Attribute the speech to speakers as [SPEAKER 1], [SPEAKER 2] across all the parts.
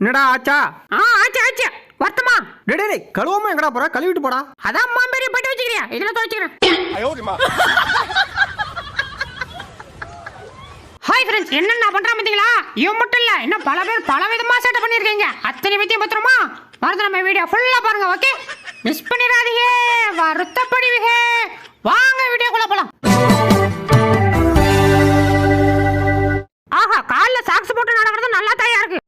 [SPEAKER 1] என்னடா ஆச்சா?
[SPEAKER 2] ஆ ஆச்சு ஆச்சு. வருத்தமா?
[SPEAKER 1] டேய் டேய், டேய் கழுவாம எங்கடா போற? கழுவிட்டு போடா.
[SPEAKER 2] அதான் அம்மா பெரிய பட்டு வச்சுக்கிறியா? இதுல துவைச்சுக்கிறேன். ஹாய் ஃப்ரெண்ட்ஸ் என்ன நான் பண்றேன் பாத்தீங்களா இவன் மட்டும் இல்ல இன்னும் பல பேர் பல விதமா சேட்டை பண்ணிருக்கீங்க அத்தனை பத்தியும் பத்திரமா? மறந்து நம்ம வீடியோ ஃபுல்லா பாருங்க ஓகே மிஸ் பண்ணிடாதீங்க. வருத்தப்படுவீங்க வாங்க வீடியோக்குள்ள போலாம். ஆஹா கால்ல சாக்ஸ் போட்டு நடக்கிறது நல்லா தாயா இருக்கு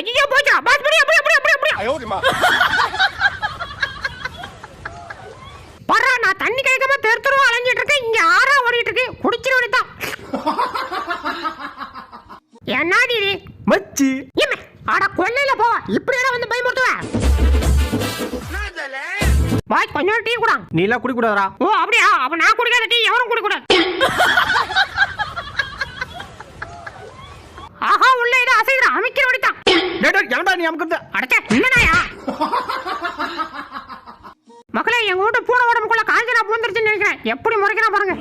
[SPEAKER 2] ஐயோ போச்சா பாஸ் படி அப்படி அப்படி அப்படி அப்படி பரா நான் தண்ணி கிடைக்காம தெரு தெருவா அலைஞ்சிட்டு இருக்கேன் இங்க ஆறா ஓடிட்டு இருக்கு குடிச்சிட வேண்டியதான் என்னடி இது
[SPEAKER 1] மச்சி
[SPEAKER 2] ஏமே கொல்லையில போ. இப்படி எல்லாம் வந்து பயமுறுத்துவ? பாய் கொஞ்சம் டீ கூட.
[SPEAKER 1] நீ எல்லாம் குடி கூடாதா
[SPEAKER 2] ஓ அப்படியா? அப்ப நான் குடிக்காத டீ எவரும் குடிக்கூடாது. ஆஹா உள்ள ஏதோ அசைக்கிற அமைக்கிற
[SPEAKER 1] டேய் எவன்டா நீ அமுக்குறது?
[SPEAKER 2] அடச்சே என்னடாயா? மக்களே எங்க வீட்டு பூனை உடம்புக்குள்ள காஞ்சனா பூந்துருச்சுன்னு நினைக்கிறேன். எப்படி முறைக்கிறான் பாருங்க.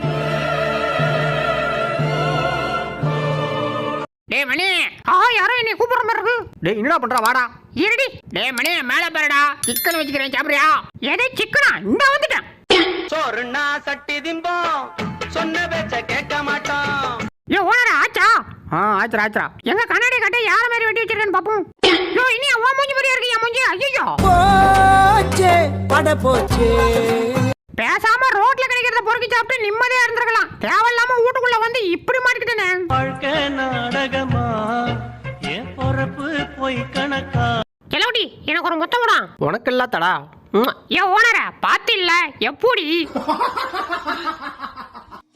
[SPEAKER 2] டேய் மணி. ஆஹா யாரோ என்னை கூப்பிடுற மாதிரி இருக்கு.
[SPEAKER 1] டேய் என்னடா பண்றா? வாடா.
[SPEAKER 2] இருடி. டேய் மணி மேல பாருடா. சிக்கன் வச்சுக்கிறேன் சாப்பிடுறியா? எதை சிக்கனா? இந்த வந்துட்டேன்.
[SPEAKER 3] சோறுனா சட்டி திம்போம் சொன்ன பேச்ச கேட்க மாட்டோம்.
[SPEAKER 2] ஏ ஓனரா ஆச்சா.
[SPEAKER 1] ஆ ஆச்சுரா ஆச்சுரா
[SPEAKER 2] எங்க கண்ணாடி கட்டை யார மாதிரி வெட்டி வச்சிருக்கேன்னு பாப்போம். யோ இனி அவன் மூஞ்சி மாதிரியா இருக்கு என் மூஞ்சி? ஐயோ
[SPEAKER 4] போச்சே பட போச்சே.
[SPEAKER 2] பேசாம ரோட்ல கிடைக்கிறத பொறுக்கி சாப்பிட்டு நிம்மதியா இருந்திருக்கலாம். தேவையில்லாம வீட்டுக்குள்ள வந்து இப்படி மாட்டிக்கிட்டேனே.
[SPEAKER 3] வாழ்க்கை நாடகமா? என் பொறப்பு போய் கணக்கா?
[SPEAKER 2] கிளவுடி எனக்கு ஒரு முத்தம் கூட
[SPEAKER 1] உனக்கு இல்லாதடா.
[SPEAKER 2] ஏ ஓனர பாத்து இல்ல எப்படி?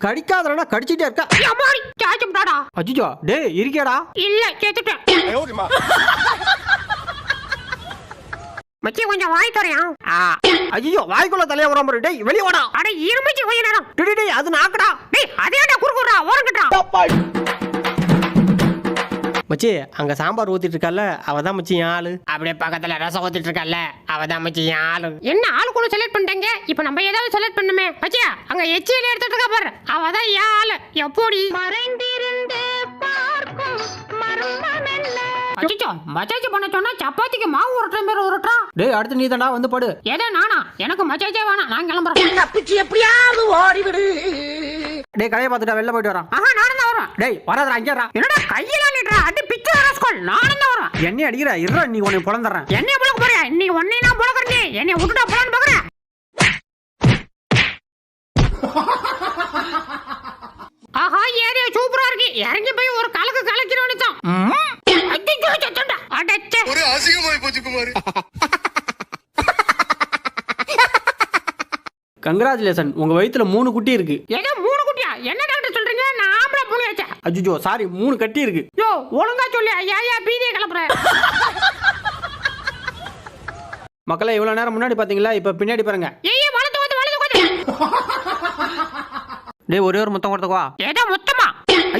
[SPEAKER 1] கடிக்காதடா கடிச்சிட்டே இருக்கா.
[SPEAKER 2] அம்மாடி சாச்சு விட்டாடா.
[SPEAKER 1] அஜிஜோ டேய் இருக்கியாடா?
[SPEAKER 2] இல்ல கேத்துட்டேன் மச்சி கொஞ்சம் வாய் தரையா
[SPEAKER 1] அஜிஜோ வாய்க்குள்ள தலைய வர மாதிரி டேய் வெளிய வாடா.
[SPEAKER 2] அட இருமிச்சு கொஞ்ச நேரம்.
[SPEAKER 1] டேய், டேய் அது நாக்குடா.
[SPEAKER 2] டேய் அதேடா குறுக்குறா? ஓரங்கட்டா.
[SPEAKER 1] மச்சி அங்க சாம்பார் ஊத்திட்டு இருக்கல அவ தான் மச்சி ஆளு.
[SPEAKER 2] அப்படியே பக்கத்துல ரசம் ஊத்திட்டு இருக்கல்ல அவதான் மச்சி ஆளு. என்ன ஆளு கூட செலக்ட் பண்ணிட்டேங்க? இப்போ நம்ம ஏதாவது செலக்ட் பண்ணுமே. மச்சியா அங்க எச்சியில எடுத்துட்டு இருக்கா பாரு. அவதான் ஆளு. எப்படி? மறைந்திருந்து அச்சோ மச்சாச்சி பண்ண சொன்னா சப்பாத்திக்கு மாவு உருட்டுற மாதிரி உருட்டுறா.
[SPEAKER 1] டேய் அடுத்து நீ தான்டா வந்து படு.
[SPEAKER 2] ஏதோ நானா? எனக்கு மச்சாச்சே வேணாம் நான் கிளம்புறேன்.
[SPEAKER 1] டேய் கடையை பார்த்துட்டா வெளில போயிட்டு வரான்.
[SPEAKER 2] ஆஹா நானும் தான் வருவேன்
[SPEAKER 1] டேய் வராதடா வரா
[SPEAKER 2] என்னடா கையில நிட்டுறா? அடி பிச்சு ரஸ்கோல் நானும் தான் வருவேன்
[SPEAKER 1] என்னை அடிக்கிற? இருடா நீ உன்னை பொழந்துடுறேன்
[SPEAKER 2] என்னைய புழக்க போறியா? இன்னைக்கு ஒன்னே நான் புழக்கிறேன் என்னைய விட்டுட்டா போலான்னு பாக்குறேன் ஆஹா ஏரியா சூப்பரா இருக்கு. இறங்கி போய் ஒரு கலக்கு கலக்கிற
[SPEAKER 5] ஒரு அசிங்கமாய் போச்சு குமார்.
[SPEAKER 1] கங்க்ராச்சுலேஷன் உங்க வயித்துல மூணு குட்டி இருக்கு.
[SPEAKER 2] ஏதோ மூணு குட்டியா? என்ன டாக்டர் சொல்றீங்க? நான் ஆம்பளை மூணு வச்சா?
[SPEAKER 1] அஜிஜோ சாரி மூணு கட்டி இருக்கு.
[SPEAKER 2] யோ ஒழுங்கா சொல்லி. ஐயா ஐயா பீதியை கிளப்புற.
[SPEAKER 1] மக்களே இவ்வளவு நேரம் முன்னாடி பாத்தீங்களா? இப்ப பின்னாடி பாருங்க.
[SPEAKER 2] ஏய் வலது வந்து
[SPEAKER 1] டேய் ஒரே ஒரு முத்தம் கொடுத்துக்கோ.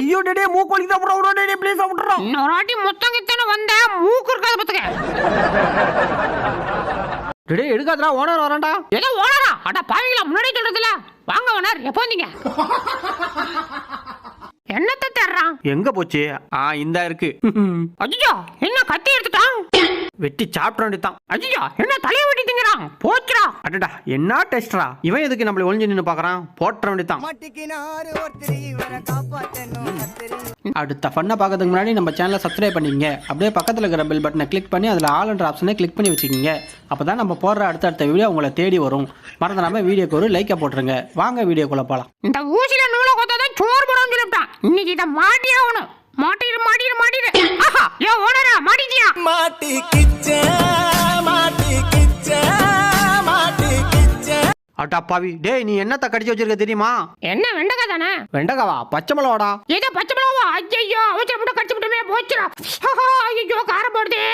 [SPEAKER 1] ஐயோ டேய் மூக்கு வலிக்குதா ப்ரோ டேய் டேய் ப்ளீஸ் விட்டுறோம்
[SPEAKER 2] இன்னொரு வாட்டி மொத்தம் கித்தன வந்த மூக்கு இருக்காது பத்துக்க
[SPEAKER 1] டேய் எடுக்காதடா ஓனர் வரான்டா.
[SPEAKER 2] ஏதோ ஓனரா? அட பாவீங்களா முன்னாடியே சொல்றதுல. வாங்க ஓனர் எப்போ வந்தீங்க? என்னத்த தேடுறான்?
[SPEAKER 1] எங்க போச்சு? ஆ இந்தா இருக்கு.
[SPEAKER 2] அஜிஜோ என்ன கத்தி எடுத்துட்டான்?
[SPEAKER 1] வெட்டி சாப்பிட வேண்டியதான்
[SPEAKER 2] அஜிஜோ என்ன தலையை வெட்டி திங்கிறான் போச்சுடா.
[SPEAKER 1] அடடா என்ன டெஸ்டரா? இவன் எதுக்கு நம்மள ஒளிஞ்சு நின்னு பார்க்கறான் போற்ற வேண்டியதான்
[SPEAKER 4] மாட்டிக்கினாரு ஒருத்தர் இவரை காப்பாத்தணும் கத்திரி
[SPEAKER 1] அடுத்த ஃபன்னை பார்க்கறதுக்கு முன்னாடி நம்ம சேனலை சப்ஸ்கிரைப் பண்ணிக்கங்க. அப்படியே பக்கத்தில் இருக்கிற பெல் பட்டனை கிளிக் பண்ணி அதில் ஆல்ன்ற ஆப்ஷனை கிளிக் பண்ணி வச்சுக்கோங்க. அப்போ தான் நம்ம போடுற அடுத்தடுத்த வீடியோ உங்களை தேடி வரும். மறந்துடாம வீடியோக்கு ஒரு லைக்கை போட்டுருங்க. வாங்க வீடியோக்குள்ளே போகலாம்
[SPEAKER 2] இந்த ஊசில நூலை கொத்தாதான் சோறு போடும் சொல்லிவிட்டான். இன்னைக்கு இதை மாட்டியே ஆகணும் மாட்டிடு மாட்டிடு மாட்டிடு ஆஹா ஏ ஓனரா மாட்டிட்டியா
[SPEAKER 4] மாட்டிக்கிச்ச மாட்டிக்கிச்ச மாட்டிக்கிச்ச
[SPEAKER 1] அட்டா பாவி. டேய் நீ என்னத்த கடிச்சு வச்சிருக்க தெரியுமா?
[SPEAKER 2] என்ன வெண்டக்காய் தானே?
[SPEAKER 1] வெண்டக்காவா? பச்சை மிளகாடா?
[SPEAKER 2] ஏதோ பச்சை மிளகா ஐயோ அவசரப்பட்டு கடிச்சு விட்டுமே போச்சுடா. ஐயோ காரம் போடுதே.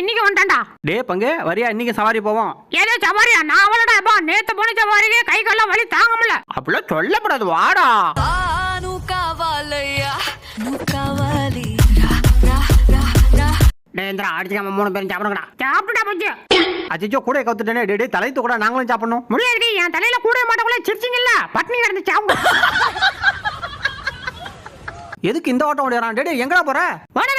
[SPEAKER 2] இன்னைக்கு வந்துட்டான்டா
[SPEAKER 1] டே பங்கு வரியா? இன்னைக்கு சவாரி போவோம்.
[SPEAKER 2] ஏதோ சவாரியா? நான் அவளடா பா நேத்து போன சவாரிக்கு கை கால்லாம் வலி தாங்க முடியல
[SPEAKER 1] அப்படிலாம் சொல்லப்படாது வாடா.
[SPEAKER 2] நேந்திரா அடிச்சுக்காம மூணு பேரும் சாப்பிடுங்கடா. சாப்பிட்டா
[SPEAKER 1] அச்சோ கூட கவுத்துட்டேனே. டே தலை கூட நாங்களும் சாப்பிடணும்.
[SPEAKER 2] முடியாது என் தலையில கூட மாட்டக்குள்ள சிரிச்சிங்கல்ல. பட்னி கிடந்து சாப்பிடு
[SPEAKER 1] எதுக்கு இந்த ஓட்டம் ஓடிறான் டேடி எங்கடா போற?
[SPEAKER 2] வாடா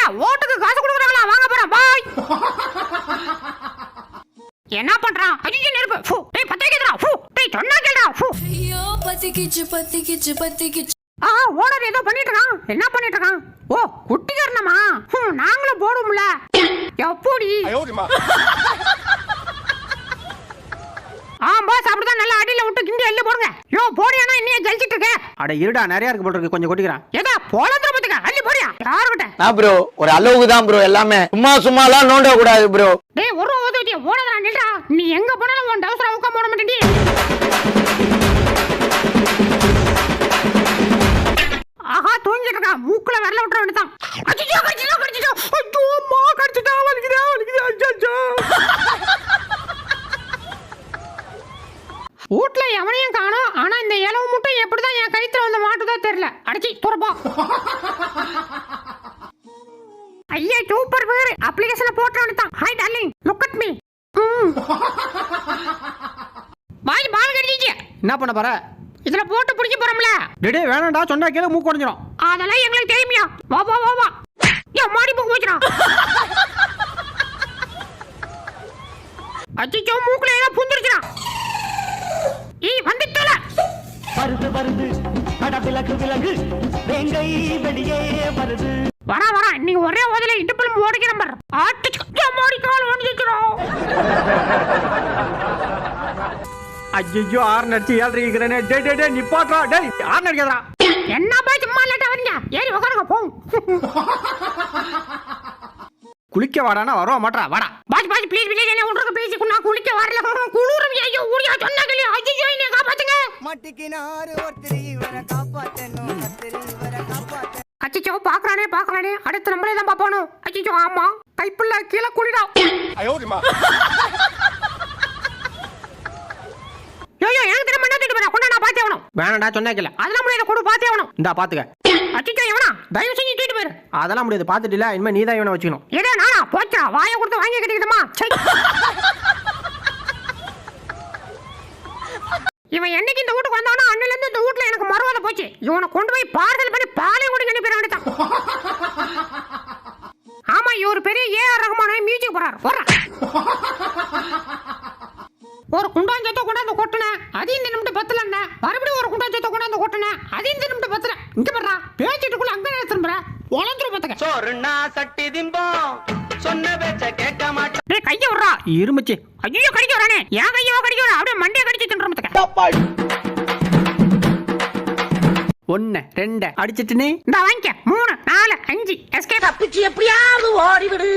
[SPEAKER 2] என்ன பண்றான்? ஐயோ நெருப்பு. ஃபு. டேய் பத்த வைக்கிறா ஃபு. டேய் சொன்னா கேளுடா. ஃபு.
[SPEAKER 6] ஐயோ பத்திக்கிச்சு பத்திக்கிச்சு பத்திக்கிச்சு.
[SPEAKER 2] ஆ ஓனர் ஏதோ பண்ணிட்டு இருக்கான் என்ன பண்ணிட்டு இருக்கான் ஓ குட்டி கரணமா ஹம், நாங்களும் போடுவோம்ல. எப்படி? ஆ பாஸ் அப்படிதான் நல்லா அடியில விட்டு கிண்டி எள்ளு போடுங்க. யோ போடியானா இன்னைய ஜலிச்சிட்டு இருக்க.
[SPEAKER 1] அட இருடா நிறைய இருக்கு போல இருக்கு. கொஞ்சம் கொட்டிக்கிறான்.
[SPEAKER 2] ஏதா போல திருப்பத்துக்க அள்ளி போடியா யாருக்கிட்ட
[SPEAKER 5] நான் ப்ரோ ஒரு அளவுக்கு தான் ப்ரோ எல்லாமே. சும்மா சும்மாலாம் நோண்ட கூடாது ப்ரோ
[SPEAKER 2] டேய் ஒரு ஓதுட்டிய ஓடதா நில்றா. நீ எங்க போனாலும் உன் டவுசர் அவுக்க போட மாட்டேன்டி. ஆஹா தூங்கிட்டு இருக்கா. மூக்குல வரல விட்டுற வேண்டியதான் அச்சோ கடிச்சிட்டா கடிச்சிட்டா ஐயோ அம்மா கடிச்சிட்டா வலிக்குதா வலிக்குதா அச்சோ வீட்ல எவனையும் காணோம் ஆனா இந்த இலவு மட்டும் எப்படிதான் என் கழுத்துல வந்து மாட்டுதோ தெரியல அடிச்சி துறப்பா ஐயா சூப்பர் பேர் அப்ளிகேஷனை போட்டு வந்துட்டான் hi darling look at me. பாய் பால் கடிச்சிச்சு
[SPEAKER 1] என்ன பண்ண போற?
[SPEAKER 2] இதுல போட்டு பிடிக்க போறோம்ல.
[SPEAKER 1] டேடி வேணாம்டா. சொன்னா கேளு மூக்கு உடஞ்சிரும்.
[SPEAKER 2] அதெல்லாம் எங்களுக்கு தெரியுமியா. வா வா வா வா. ஏன் மாடி போக்கு போச்சுறான் அச்சிச்சோ மூக்குல ஏதோ புந்துருச்சுறான் ஏய் வந்துட்டல
[SPEAKER 3] வருது வருது அட விலகு விலகு. வேங்கை வெளியே வருது.
[SPEAKER 2] இடுப்பில் ஓடிக்கிற பாரு. ஆட்டு மாடி கால் வந்துச்சுறோம்
[SPEAKER 1] ஐயோ ஆறு நடிச்சு ஏழரை இருக்கிறேனே. டே டே டே நிப்பாட்றா டேய் ஆறு நடிக்காதடா
[SPEAKER 2] என்ன போய் சும்மா இல்லாட்டா வரீங்க ஏறி உட்காருங்க போம்
[SPEAKER 1] குளிக்க வாடானா வரவா மாட்றா வாடா.
[SPEAKER 2] பாஜ் பாஜ் ப்ளீஸ் ப்ளீஸ் என்ன விட்ருக்க பேசி நான் குளிக்க வரல. குளிரும் ஐயோ ஊடியா சொன்னா கேளு. ஐயோ என்ன காப்பாத்துங்க.
[SPEAKER 4] மட்டிக்கினாரு ஒருத்தர் இவரை காப்பாத்தணும் கத்திரி இவரை
[SPEAKER 2] அச்சிச்சோ பாக்குறானே பாக்குறானே. அடுத்து நம்மளே தான் பாப்பானோ அச்சிச்சோ ஆமா. கைப்புள்ள கீழே குளிடா. ஐயோ எனக்கு திரும்ப என்ன திட்டு போறா கொண்டா நான் பாத்தே ஆகணும்.
[SPEAKER 1] வேணாம்டா சொன்னா கேள.
[SPEAKER 2] அதெல்லாம் முடியாது கூட பாத்தே ஆகணும்.
[SPEAKER 1] இந்தா பாத்துக்க
[SPEAKER 2] அச்சிச்சோ எவனா தயவு செஞ்சு தூக்கிட்டு போயிரு.
[SPEAKER 1] அதெல்லாம் முடியாது பாத்துட்டில இனிமே நீ தான் இவனை வச்சுக்கணும்.
[SPEAKER 2] ஏடா நானா? போச்சா? வாயை கொடுத்து வாங்கி கட்டிக்கிட்டமா? இவன் என்னைக்கு இந்த வீட்டுக்கு வந்தானோ அண்ணில இருந்து இந்த வீட்டுல எனக்கு மறுவாத போச்சு. இவனை கொண்டு போய் போறாரு போறா. ஒரு குண்டாஞ்சத்தை கொண்டாந்து கொட்டினேன் அது இந்த நிமிடம் பத்தல என்ன மறுபடியும் ஒரு குண்டாஞ்சத்தை கொண்டாந்து கொட்டினேன் அது இந்த நிமிடம் பத்தல. இங்க பண்றா பேச்சிட்டுக்குள்ள அங்க திரும்புற உழந்துரும் பத்துக்க.
[SPEAKER 3] சோறுனா சட்டி திம்போம் சொன்ன பேச்ச கேட்க மாட்டோம்.
[SPEAKER 2] டேய் கைய விடுறா.
[SPEAKER 1] இருமுச்சு.
[SPEAKER 2] ஐயோ கடிக்க வரானே. ஏன் கையோ கடிக்க வரா அப்படியே மண்டைய கடிச்சு தின்றமத்துக்க
[SPEAKER 1] ஒன்னு ரெண்டு அடிச்சிட்டுனே
[SPEAKER 2] இந்த வாங்கிக்க. மூணு நாலு அஞ்சு. எஸ்கேப்
[SPEAKER 7] தப்பிச்சு எப்படியாவது ஓடிவிடு.